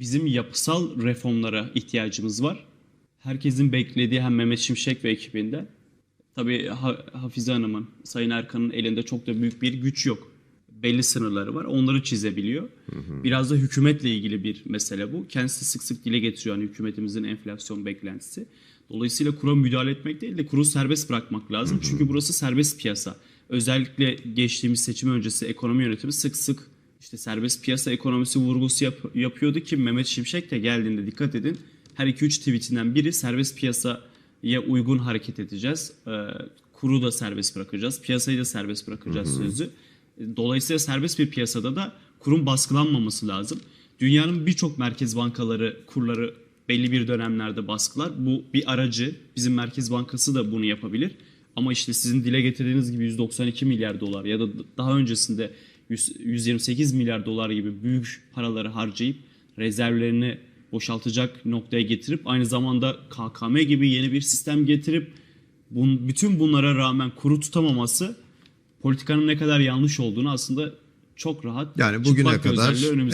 Bizim yapısal reformlara ihtiyacımız var. Herkesin beklediği hem Mehmet Şimşek ve ekibinde. Tabii Ha- Hafize Hanım'ın, Sayın Erkan'ın elinde çok da büyük bir güç yok. Belli sınırları var. Onları çizebiliyor. Biraz da hükümetle ilgili bir mesele bu. Kendisi sık sık dile getiriyor hani hükümetimizin enflasyon beklentisi. Dolayısıyla kura müdahale etmek değil de kuru serbest bırakmak lazım. Çünkü burası serbest piyasa. Özellikle geçtiğimiz seçim öncesi ekonomi yönetimi sık sık işte serbest piyasa ekonomisi vurgusu yap- yapıyordu ki Mehmet Şimşek de geldiğinde dikkat edin. Her 2-3 tweetinden biri serbest piyasaya uygun hareket edeceğiz. Ee, kuru da serbest bırakacağız. Piyasayı da serbest bırakacağız sözü. Dolayısıyla serbest bir piyasada da kurun baskılanmaması lazım. Dünyanın birçok merkez bankaları kurları belli bir dönemlerde baskılar. Bu bir aracı. Bizim Merkez Bankası da bunu yapabilir. Ama işte sizin dile getirdiğiniz gibi 192 milyar dolar ya da daha öncesinde 100 128 milyar dolar gibi büyük paraları harcayıp rezervlerini boşaltacak noktaya getirip aynı zamanda KKM gibi yeni bir sistem getirip bun, bütün bunlara rağmen kuru tutamaması politikanın ne kadar yanlış olduğunu aslında çok rahat Yani bugüne kadar hep sunuyor.